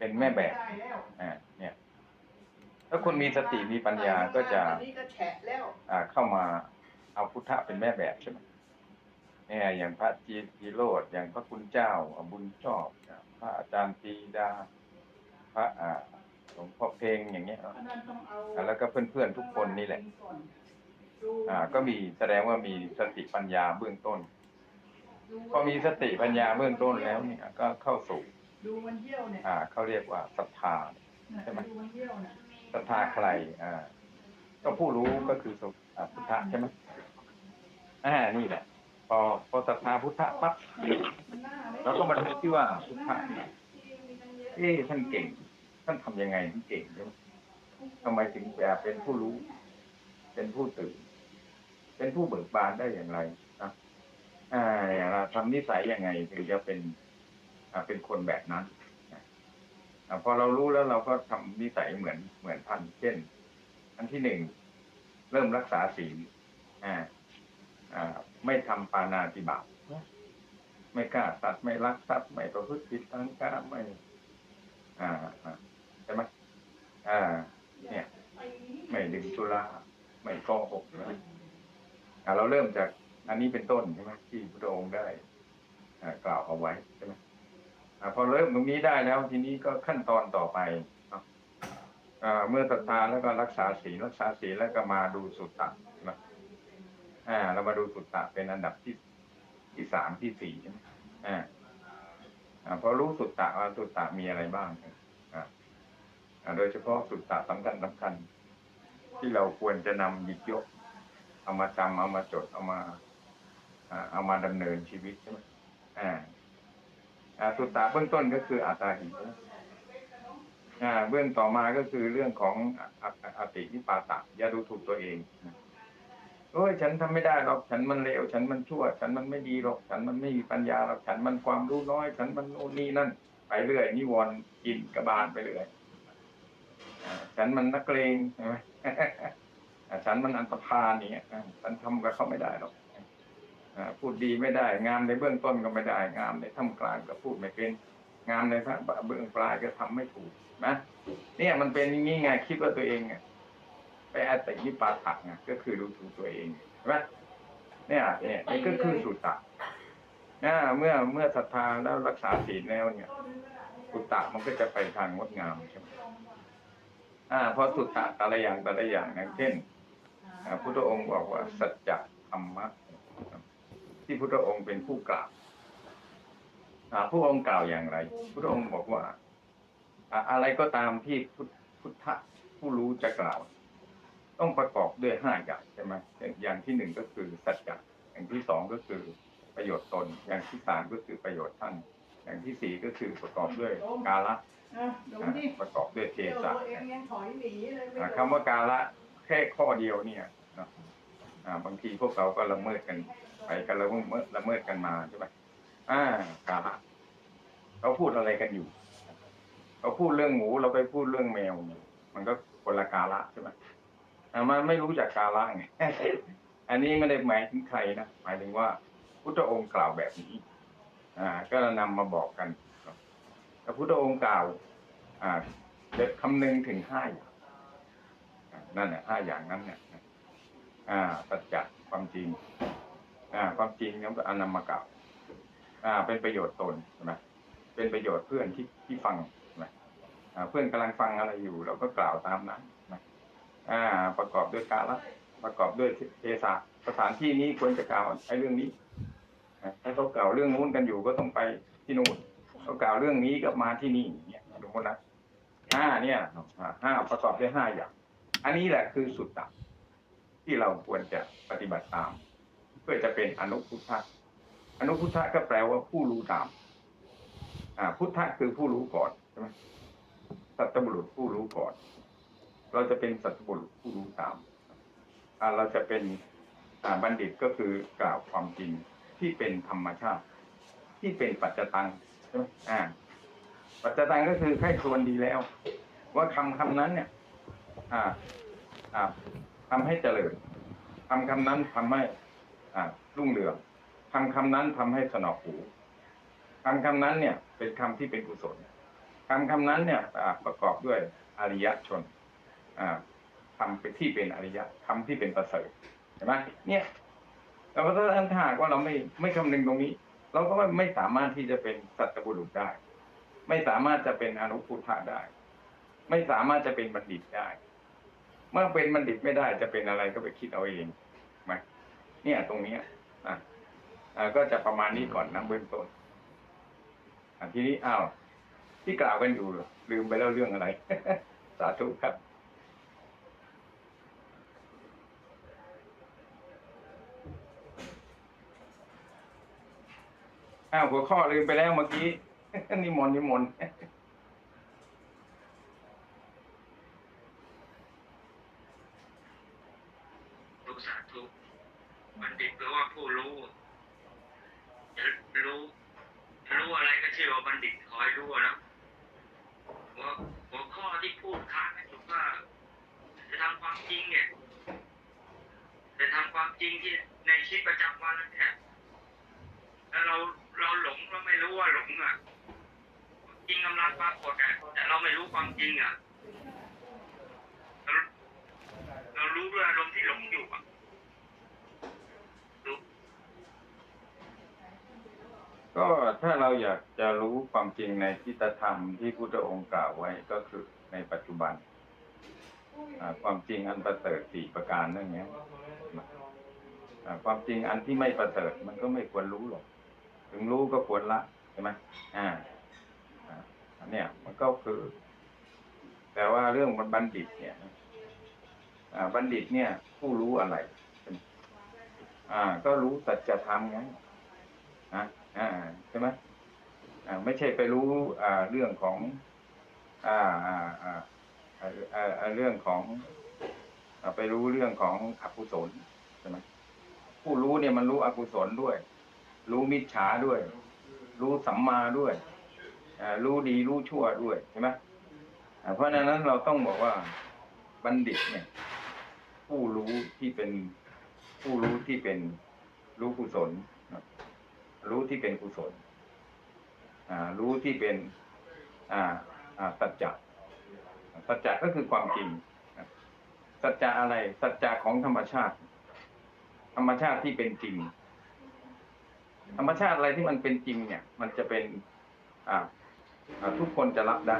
เป็นแม่แบบอ่าเนี่ยถ้าคนมีสติมีปัญญาก็จะตอนนี้ก็แฉะแล้วอ่าเข้ามาเอาพุทธะเป็นแม่แบบใช่ไหมเนี่ยอย่างพระจีจีโรดอย่างพระคุณเจ้าอะบุญชอบ พระอาจารย์ปรีดา พระอ่าหลวงพ่อเพลงอย่างเงี้ยเนาะอันนั้นต้องเอาอ่าแล้วก็เพื่อนๆทุกคนนี่แหละ อ่า ก็มีแสดงว่ามีสติปัญญาเบื้องต้น พอมีสติปัญญาเบื้องต้นแล้วเนี่ยก็เข้าสู่ ดูมันเยี่ยวเนี่ยอ่าเขาเรียกว่าศรัทธา ใช่ไหม ดูมันเยี่ยวเนี่ยศรัทธาใครอ่าก็ผู้รู้ก็คือสุอ่าพุทธะใช่ไหมอ่านี่แหละ พอพอศรัทธาพุทธะปั๊บมันหน้าไม่เราก็มาดูที่ว่าพุทธะเนี่ยเอ๊ะท่านเก่ง ท่านทำยังไงท่านเก่งใช่ไหมทำไมถึงแบบเป็นผู้รู้ เป็นผู้ตื่น เป็นผู้เบิกบานได้อย่างไรนะอ่าอย่างเราทำนิสัยยังไงถึงจะเป็นอ่า เป็นคนแบบนั้นพอเรารู้แล้วเราก็ทำนิสัยเหมือนเหมือนท่านเช่น อันที่หนึ่งเริ่มรักษาศีลอ่าอ่า ไม่ทำปานาติบาตไม่กล้าสัตว์ไม่รักทรัพย์ไม่ประพฤติผิดทางกาไม่ อ่าใช่ไหมอ่า เนี่ย ไม่ดื่มสุราไม่โกหกนะอ่าเราเริ่มจากอันนี้เป็นต้นใช่ไหมที่พระองค์ได้กล่าวเอาไว้ใช่ไหม พอเริ่มตรงนี้ได้แล้วทีนี้ก็ขั้นตอนต่อไปเมื่อศรัทธาแล้วก็รักษาศีลรักษาศีลแล้วก็มาดูสุตตะนะอ่า เรามาดูสุตตะเป็นอันดับที่ที่สามที่สี่อ่าอ่าพอรู้สุตตะว่าสุตตะมีอะไรบ้างอ่าโดยเฉพาะสุตตะสำคัญสำคัญ ที่เราควรจะนำหยิบยกเอามาจำเอามาจดเอามาอ่าเอามาดำเนินชีวิตใช่ไหมอ่า สุตตะเบื้องต้นก็คืออัตตาหินะเบื้องต่อมาก็คือเรื่องของอติวิปาตะอย่าดูถูกตัวเองโอ้ยฉันทำไม่ได้หรอกฉันมันเลวฉันมันชั่ว ฉันมันไม่ดีหรอกฉันมันไม่มีปัญญาหรอกฉันมันความรู้น้อย ฉันมันโน่นนี่นั่น ไปเรื่อยนิวรณ์กินกระบาลไปเรื่อยฉันมันนักเลงใช่ไหมฉันมันอันตรพาลอย่างเงี้ยฉันทำกับเขาไม่ได้หรอก พูดดีไม่ได้ งามในเบื้องต้นก็ไม่ได้ งามในท่ามกลางก็พูดไม่เป็น งามในพระเบื้องปลายก็ทำไม่ถูกนะเนี่ยมันเป็นอย่างนี้ไงคิดว่าตัวเองเนี่ยไปอาติวิปาทะไงก็คือดูถูกตัวเองใช่ไหมเนี่ยเนี่ยนี่ก็คือสุตตะนะเมื่อเมื่อศรัทธาแล้วรักษาศีลแล้วเนี่ยสุตตะมันก็จะไปทางงดงามใช่ไหมอ่าเพราะสุตตะแต่ละอย่างแต่ละอย่างอย่างเช่นอ่าพุทธองค์บอกว่าสัจจะธรรมะ ที่พุทธองค์เป็นผู้กล่าวพระองค์กล่าวอย่างไรพุทธองค์บอกว่า อะไรก็ตามที่พุทพุทธผู้รู้จะกล่าว ต้องประกอบด้วยห้าอย่างใช่ไหมอย่างที่หนึ่งก็คือสัจจะอย่างที่สองก็คือประโยชน์ตน อย่างที่สามก็คือประโยชน์ท่าน อย่างที่สี่ก็คือประกอบด้วยกาละประกอบด้วยเทศะตัวเองยังถอยหนีเลยไม่อ่ารู้คำว่ากาละแค่ข้อเดียวเนี่ยบางทีพวกเราก็ละเมิดกัน ไปกันละเมิดละเมิดกันมาใช่ไหมอ่ากาละเราพูดอะไรกันอยู่เราพูดเรื่องหมูเราไปพูดเรื่องแมวเนี่ยมันก็คนละกาละใช่ไหมมันไม่รู้จักกาละไงอันนี้ไม่ได้หมายถึงใครนะหมายถึงว่า พุทธองค์กล่าวแบบนี้ อ่า ก็นำมาบอกกันพระพุทธองค์กล่าว อ่าจะคำนึงถึงห้าอย่างนั่นแหละห้าอย่างนั้นเนี่ยอ่าสัจจะความจริง อ่า ความจริงนั้นก็อนัมมะกล่าวอ่า เป็นประโยชน์ตนใช่ไหมเป็นประโยชน์เพื่อนที่ที่ฟังใช่ไหมอ่าเพื่อนกำลังฟังอะไรอยู่ เราก็กล่าวตามนั้นนะอ่า ประกอบด้วยกาละประกอบด้วยเทศะสถานที่นี้ควรจะกล่าวไอ้เรื่องนี้อ่าถ้าเขากล่าวเรื่องนู้นกันอยู่ก็ต้องไปที่นู่นเขากล่าวเรื่องนี้ก็มาที่นี่เนี่ยสมมตินะห้าเนี่ยห้าประกอบด้วยห้าอย่าง อันนี้แหละคือสุตตะที่เราควรจะปฏิบัติตาม เพื่อจะเป็นอนุพุทธะอนุพุทธะก็แปลว่าผู้รู้ตาม อ่า พุทธะคือผู้รู้ก่อนใช่ไหมสัตบุรุษผู้รู้ก่อน เราจะเป็นสัตบุรุษผู้รู้ตาม อ่า เราจะเป็นอ่าบัณฑิตก็คือกล่าวความจริงที่เป็นธรรมชาติ ที่เป็นปัจจตังใช่ไหมอ่า ปัจจตังก็คือใครควรดีแล้ว ว่าคำคำนั้นเนี่ย อ่า อ่าทำให้เจริญคำคำนั้นทำให้ รุ่งเรืองคำคำนั้นทำให้สนอหูคำคำนั้นเนี่ย เป็นคำที่เป็นกุศลคำคำนั้นเนี่ยประกอบด้วยอริยชนทำเป็นที่เป็นอริยะทำที่เป็นประเสริฐเห็นไหมเนี่ยแต่ว่าถ้าถ้าหากว่าเราไม่ไม่คำนึงตรงนี้ เราก็ไม่สามารถที่จะเป็นสัตบุรุษได้ ไม่สามารถจะเป็นอนุพุทธะได้ ไม่สามารถจะเป็นบัณฑิตได้ เมื่อเป็นบัณฑิตไม่ได้จะเป็นอะไรก็ไปคิดเอาเอง เนี่ยตรงเนี้ยอะอ่าก็จะประมาณนี้ก่อนนะเบื้องต้นทีนี้อ้าวที่กล่าวกันอยู่ลืมไปแล้วเรื่องอะไร สาธุครับอ้าวหัวข้อลืมไปแล้วเมื่อกี้นิมนต์นิมนต์ ทุกสาธุบัณฑิตแปลว่าผู้รู้จะรู้จะรู้อะไรก็เชื่อว่าบัณฑิตคอยรู้อะนะหัวหัวข้อที่พูดค้างกันอยู่ว่า จะทำความจริงเนี่ย จะทำความจริงที่ใน ชีวิตประจำวันแล้วเนี่ยแล้วเราเราหลงเราไม่รู้ว่าหลงอะจริงกำลังปรากฏอ่แต่เราไม่รู้ความจริงอะเราเรารู้ด้วยอารมณ์ที่หลงอยู่อะก็ถ้าเราอยากจะรู้ความจริงในทิฏฐธรรมที่พุทธองค์กล่าวไว้ก็คือในปัจจุบัน ความจริงอันประเสริฐสี่ประการนั่นเนี้ ความจริงอันที่ไม่ประเสริฐมันก็ไม่ควรรู้หรอก ถึงรู้ก็ควรละใช่ไหมอ่าอันเนี้ยมันก็คือ แต่ว่าเรื่องบัณฑิต เนี่ยอ่าบัณฑิตเนี่ย ผู้รู้อะไร อ่า ก็รู้สัจธรรมไงนะอ่าใช่ไหมอ่า ไม่ใช่ไปรู้ อ่า เรื่องของ อ่าอ่าอ่าเรื่องของไปรู้เรื่องของอกุศลใช่ไหม ผู้รู้เนี่ยมันรู้อกุศลด้วย รู้มิจฉาด้วย รู้สัมมาด้วยรู้ดีรู้ชั่วด้วยใช่ไหมเพราะฉะนั้นเราต้องบอกว่าบัณฑิตเนี่ย ผู้รู้ที่เป็นผู้รู้ที่เป็นรู้กุศลรู้ที่เป็นกุศลรู้ที่เป็นอ่าอ่าสัจจะสัจจะก็คือความจริงสัจจะอะไรสัจจะของธรรมชาติ รรมชาติที่เป็นจริง ธรรมชาติอะไรที่มันเป็นจริง เนี่ย มันจะเป็น อ่าทุกคนจะรับได้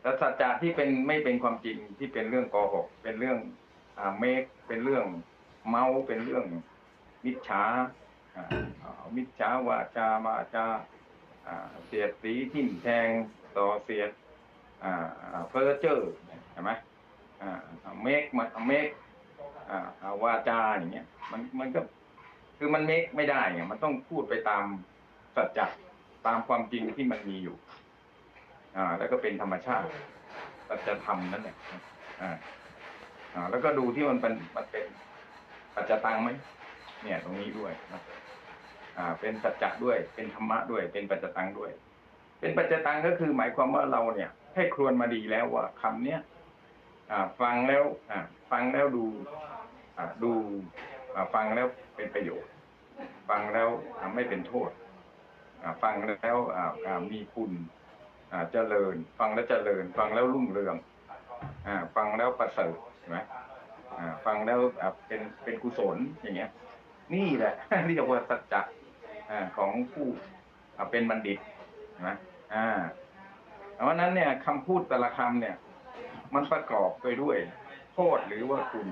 แต่สัจจะที่เป็นไม่เป็นความจริงที่เป็นเรื่องโกหกเป็นเรื่อง อ่าเมคเป็นเรื่องเมาเป็นเรื่อง มิจฉาอ่ามิจฉาวาจามาจาอ่าเสียดสีทิ่มแทงต่อเสียดอ่าเฟอร์เจอร์เห็นไหมอ่าเมกมาเมก อ่าอ่าวาจาอย่างเงี้ย มันมันก็ คือมันเมกไม่ได้ไงมันต้องพูดไปตามสัจจะตามความจริงที่มันมีอยู่ อ่า แล้วก็เป็นธรรมชาติสัจธรรมนั่นแหละอ่า อ่า แล้วก็ดูที่มันเป็นมันเป็นปัจจตังไหมเนี่ย ตรงนี้ด้วยนะอ่า เป็นสัจจะด้วย เป็นธรรมะด้วย เป็นปัจจตังด้วย เป็นปัจจตังก็คือ หมายความว่าเราเนี่ยให้ครวนมาดีแล้วว่าคำเนี้ยอ่า ฟังแล้ว อ่า ฟังแล้วดู ดูฟังแล้วเป็นประโยชน์ ฟังแล้วไม่เป็นโทษ ฟังแล้วมีคุณเจริญ ฟังแล้วเจริญ ฟังแล้วรุ่งเรืองฟังแล้วประเสริฐใช่ไหมฟังแล้วเป็นเป็นกุศลอย่างเงี้ย นี่แหละเรียกว่าสัจจะของผู้เป็นบัณฑิตนะอ่าเพราะฉะนั้นเนี่ยคำพูดแต่ละคำเนี่ย มันประกอบไปด้วยโทษหรือว่าคุณ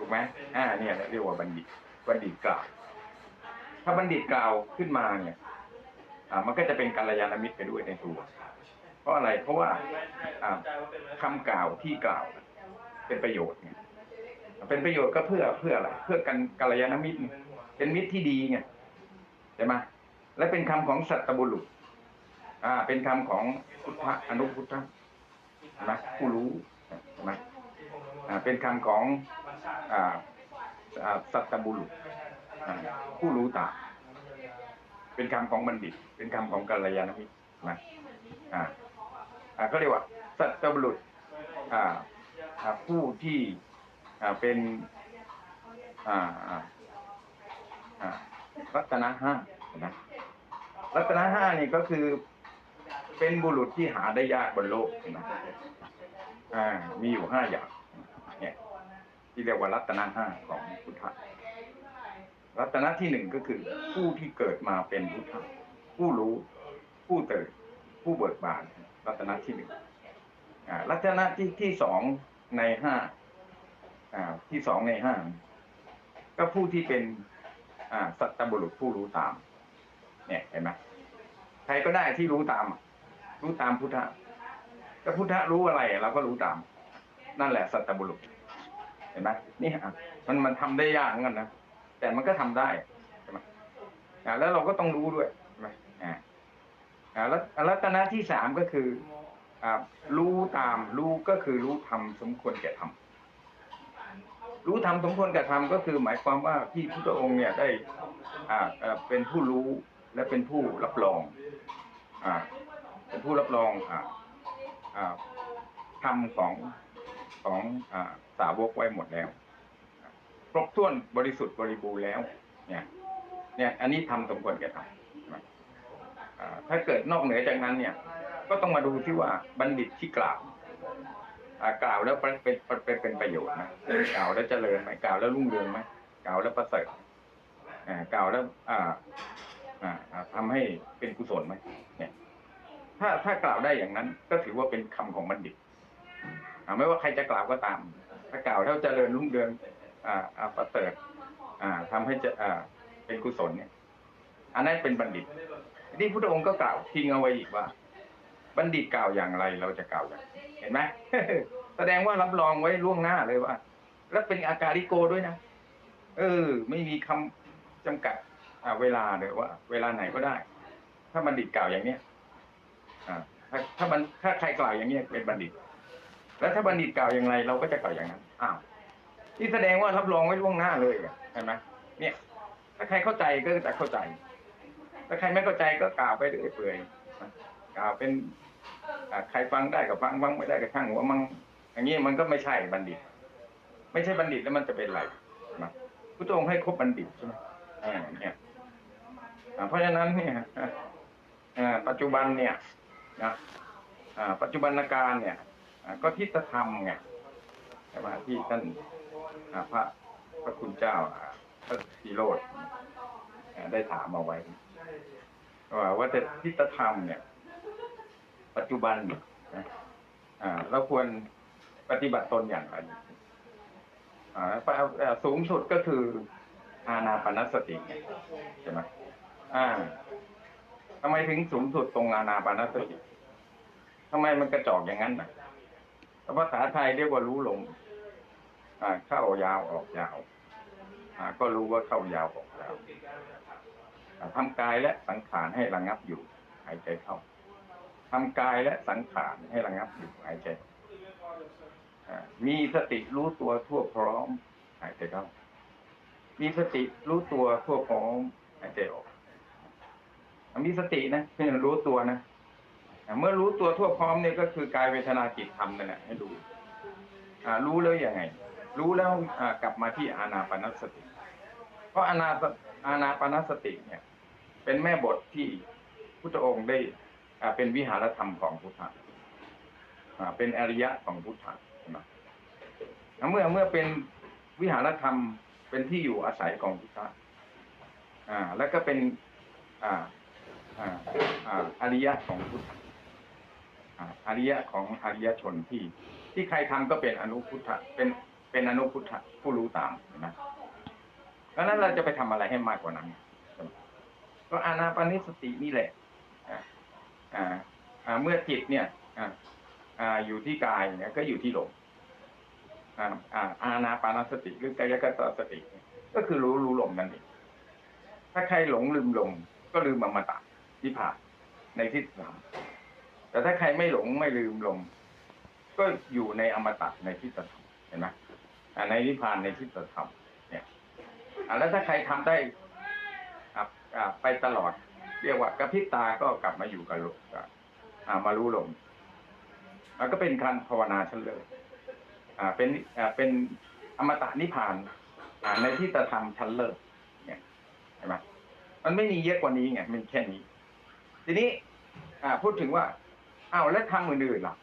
ถูกไหมอ่าเนี่ยเรียกว่าบัณฑิตบัณฑิตกล่าว ถ้าบัณฑิตกล่าวขึ้นมาเนี่ยอ่ามันก็จะเป็นกัลยาณมิตรไปด้วยในตัว เพราะอะไรเพราะว่าอ่าคำกล่าวที่กล่าว เป็นประโยชน์ไงเป็นประโยชน์ก็เพื่อเพื่ออะไรเพื่อกันกัลยาณมิตรเป็นมิตรที่ดีไงใช่ไหมและเป็นคำของสัตบุรุษ อ่า เป็นคำของพุทธอนุพุทธะผู้รู้ใช่ไหมอ่าเป็นคำของ สัตบุรุษผู้รู้ตาเป็นคำของบัณฑิต เป็นคำของกัลยาณมิตรนะอ่าอ่าเขาเรียกว่า สัตบุรุษอ่าอ่าผู้ที่อ่าเป็นอ่าอ่าอ่ารัตนะห้านะรัตนะห้านี่ก็คือเป็นบุรุษที่หาได้ยากบนโลกนไหมอ่ามีอยู่ห้าอย่าง ที่เรียกว่ารัตนะห้าของพุทธะรัตนะที่หนึ่งก็คือ ผู้ที่เกิดมาเป็นพุทธะผู้รู้ ผู้เตื่นผู้เบิกบาน รัตนะที่หนึ่งอ่ารัตนะที่ที่สองในห้าอ่าที่สองในห้าก็ผู้ที่เป็นอ่าสัตบุรุษผู้รู้ตาม เนี่ยเห็นไหมใครก็ได้ที่รู้ตาม รู้ตามพุทธะก็พุทธะรู้อะไรเราก็รู้ตาม นั่นแหละสัตบุรุษ เห็นไหมนี่มันมันทำได้ยากเหมือนกันนะแต่มันก็ทำได้ใช่ไหมอ่าแล้วเราก็ต้องรู้ด้วยใช่ไหมอ่าอ่าแล้วรัตนะที่สามก็คืออ่ารู้ตามรู้ก็คือรู้ทำสมควรแก่ทำรู้ทำสมควรแก่ทำก็คือ หมายความว่าที่พุทธองค์เนี่ยได้ อ่าเป็นผู้รู้และเป็นผู้รับรอง อ่า เป็นผู้รับรองอ่าอ่าธรรมของ ของอสาวกไว้หมดแล้วครบถ้วนบริสุทธิ์บริบูรณ์แล้ว เนี่ย เนี่ย อันนี้ทำสมควรแก่ทำถ้าเกิดนอกเหนือจากนั้นเนี่ย ก็ต้องมาดูที่ว่าบัณฑิตที่กล่าวกล่าวแล้วเป็นเป็นเป็นเป็นประโยชน์นะกล่าวแล้วเจริญไหมกล่าวแล้วรุ่งเรืองไหมกล่าวแล้วประเสริฐกล่าวแล้วอ่าอ่าอ่าทำให้เป็นกุศลไหมเนี่ย ถ้าถ้ากล่าวได้อย่างนั้น ก็ถือว่าเป็นคำของบัณฑิต ไม่ว่าใครจะกล่าวก็ตาม ถ้ากล่าวแล้วเจริญรุ่งเรืองอ่าอ่าประเสริฐอ่าทำให้จะอ่าเป็นกุศลเนี่ย อันนั้นเป็นบัณฑิตที่พุทธองค์ก็กล่าวทิ้งเอาไว้อีกว่า บัณฑิตกล่าวอย่างไรเราจะกล่าวอย่างเห็นไหมแสดงว่ารับรองไว้ล่วงหน้าเลยว่า แล้วเป็นอาการิโกด้วยนะเออ ไม่มีคำจำกัดอ่าเวลาเลยว่า เวลาไหนก็ได้ ถ้าบัณฑิตกล่าวอย่างเนี้ยอ่าถ้าถ้ามันถ้าใครกล่าวอย่างเนี้ยเป็นบัณฑิต แล้วถ้าบัณฑิตกล่าวอย่างไร เราก็จะกล่าวอย่างนั้นอ้าวที่แสดงว่ารับรองไว้ล่วงหน้าเลยเห็นไหมเนี่ย ถ้าใครเข้าใจก็จะเข้าใจ ถ้าใครไม่เข้าใจก็กล่าวไปเรื่อยเปื่อยกล่าวเป็นใครฟังได้ก็ฟังฟังไม่ได้ก็ช่างหัวมังอย่างนี้มันก็ไม่ใช่บัณฑิต ไม่ใช่บัณฑิตแล้วมันจะเป็นไรนะพุทธองค์ให้ครบบัณฑิตใช่ไหมอ่าเนี่ยเพราะฉะนั้นเนี่ยอ่าปัจจุบันเนี่ยนะอ่าปัจจุบันการเนี่ย ก็ทิฏฐธรรมไงใช่ไหมที่ท่านพระพระคุณเจ้าพระสีโรดได้ถามเอาไว้ว่าว่าแต่ทิฏฐธรรมเนี่ย ปัจจุบันเนี่ยเราควรปฏิบัติตนอย่างไรสูงสุดก็คืออานาปานสติใช่ไหมอ่าทำไมถึงสูงสุดตรงอานาปานสติทำไมมันกระจอกอย่างนั้นนะ ภาษาไทยเรียกว่ารู้ลมอ่าเข้ายาวออกยาวอ่าก็รู้ว่าเข้ายาวออกยาวอ่าทำกายและสังขารให้ระงับอยู่ หายใจเข้าทำกายและสังขารให้ระงับอยู่หายใจมีสติรู้ตัวทั่วพร้อม หายใจเข้ามีสติรู้ตัวทั่วพร้อมหายใจออกมีสตินะไม่ใช่รู้ตัวนะ เมื่อรู้ตัวทั่วพร้อมเนี่ยก็คือกายเวทนาจิตธรรมนั่นแหละให้ดูรู้แล้วยังไง รู้แล้วกลับมาที่อานาปนสติ เพราะอานาอานาปนสติเนี่ย เป็นแม่บทที่พุทธองค์ได้เป็นวิหารธรรมของพุทธะเป็นอริยะของพุทธะใช่ไหมอ่าเมื่อเมื่อเป็นวิหารธรรมเป็นที่อยู่อาศัยของพุทธะแล้วก็เป็น อ่า อ่า อ่า อริยะของพุทธะ อาอริยะของอริยชนที่ ที่ใครทำก็เป็นอนุพุทธะเป็นเป็นอนุพุทธะผู้รู้ตามเห็นไหมดังนั้นเราจะไปทำอะไรให้มากกว่านั้น ก็อานาปานิสตินี่แหละอ่าอ่าเมื่อจิตเนี่ยอ่าอ่าอยู่ที่กายเนี่ยก็อยู่ที่ลมอ่าอ่าอานาปานสติหรือกายกตสติ ก็คือรู้รู้ลมนั่นเองถ้าใครหลงลืมลมก็ลืมอมตะที่ผ่านในที่สาม แต่ถ้าใครไม่หลงไม่ลืมลมก็อยู่ในอมตะในที่ธรรมเห็นไหมในนิพพานในที่ธรรมเนี่ยแล้วถ้าใครทำได้อ่าอ่าไปตลอด เรียกว่ากระพริบตาก็กลับมาอยู่กับลมมารู้ลมแล้วก็เป็นการภาวนาชั้นเลิศอ่าเป็นอ่าเป็นอมตะนิพพานในที่ธรรมชั้นเลิศเนี่ยเห็นไหมมันไม่มีเยอะกว่านี้ไงมันแค่นี้ ทีนี้อ่าพูดถึงว่า อ้าวแล้วทำอื่นๆล่ะ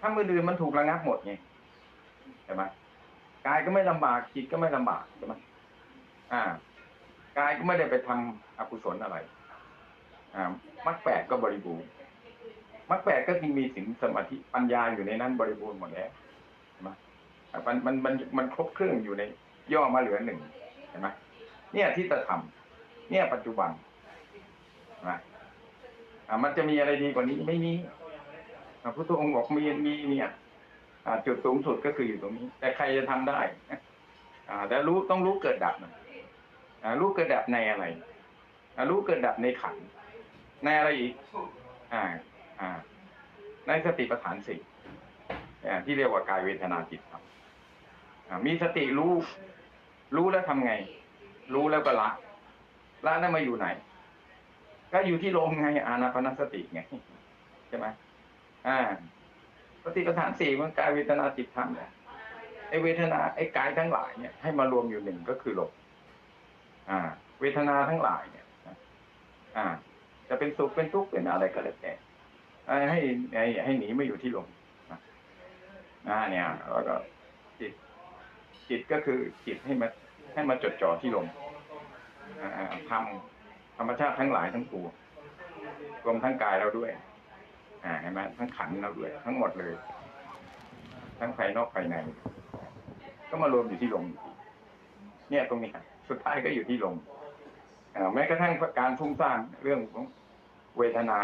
ทำอื่นๆมันถูกระงับหมดไงใช่ไหมกายก็ไม่ลำบากจิตก็ไม่ลำบากใช่ไหมอ่ากายก็ไม่ได้ไปทำอกุศลอะไร อ่ามรรคแปดก็บริบูรณ์มรรคแปดก็จึงมีสิ่งสมาธิปัญญาอยู่ในนั้นบริบูรณ์หมดแล้วใช่ไหมมันมันมันมันครบเครื่องอยู่ในย่อมาเหลือหนึ่งเห็นไหมเนี่ยที่จะทำเนี่ยปัจจุบันนะอ่ามันจะมีอะไรดีกว่านี้ไม่มี พระพุทธองค์บอกมีมีเนี่ยจุดสูงสุดก็คืออยู่ตรงนี้ แต่ใครจะทำได้แต่รู้ต้องรู้เกิดดับนะอ่ารู้เกิดดับในอะไรรู้เกิดดับในขันในอะไรอีก อ่า อ่า ในสติปัฏฐานสี่ที่เรียกว่ากายเวทนาจิตครับมีสติรู้ รู้แล้วทำไง รู้แล้วก็ละละนั่นมาอยู่ไหน ก็อยู่ที่ลมไงอานาปนสติไงใช่ไหม อ่าสติปัฏฐานสี่มันกายเวทนาจิตธรรมเนี่ยไอเวทนาไอกายทั้งหลายเนี่ยให้มารวมอยู่หนึ่งก็คือลมอ่า เวทนาทั้งหลายเนี่ยอ่า จะเป็นสุขเป็นทุกข์เป็นอะไรก็แล้วแต่ให้ให้ให้หนีมาอยู่ที่ลมอ่าเนี่ยแล้วก็จิตจิตก็คือจิตให้มาให้มาจดจ่อที่ลมอ่าทำธรรมชาติทั้งหลายทั้งปวงรวมทั้งกายเราด้วย อ่าเห็นไหมทั้งขันเราด้วยทั้งหมดเลย ทั้งภายนอกภายใน ก็มารวมอยู่ที่ลมเนี่ยตรงนี้สุดท้ายก็อยู่ที่ลมแม้กระทั่งการฟุ้งซ่านเรื่องของเวทนา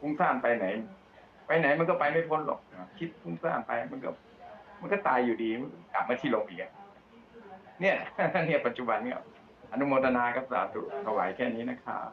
ฟุ้งซ่านไปไหน ไปไหนมันก็ไปไม่พ้นหรอกคิดฟุ้งซ่านไปมันก็ มันก็ตายอยู่ดีกลับมาที่ลมอีกเนี่ยเนี่ยปัจจุบันเนี่ยอนุโมทนากับสาธุถวายแค่นี้นะครับ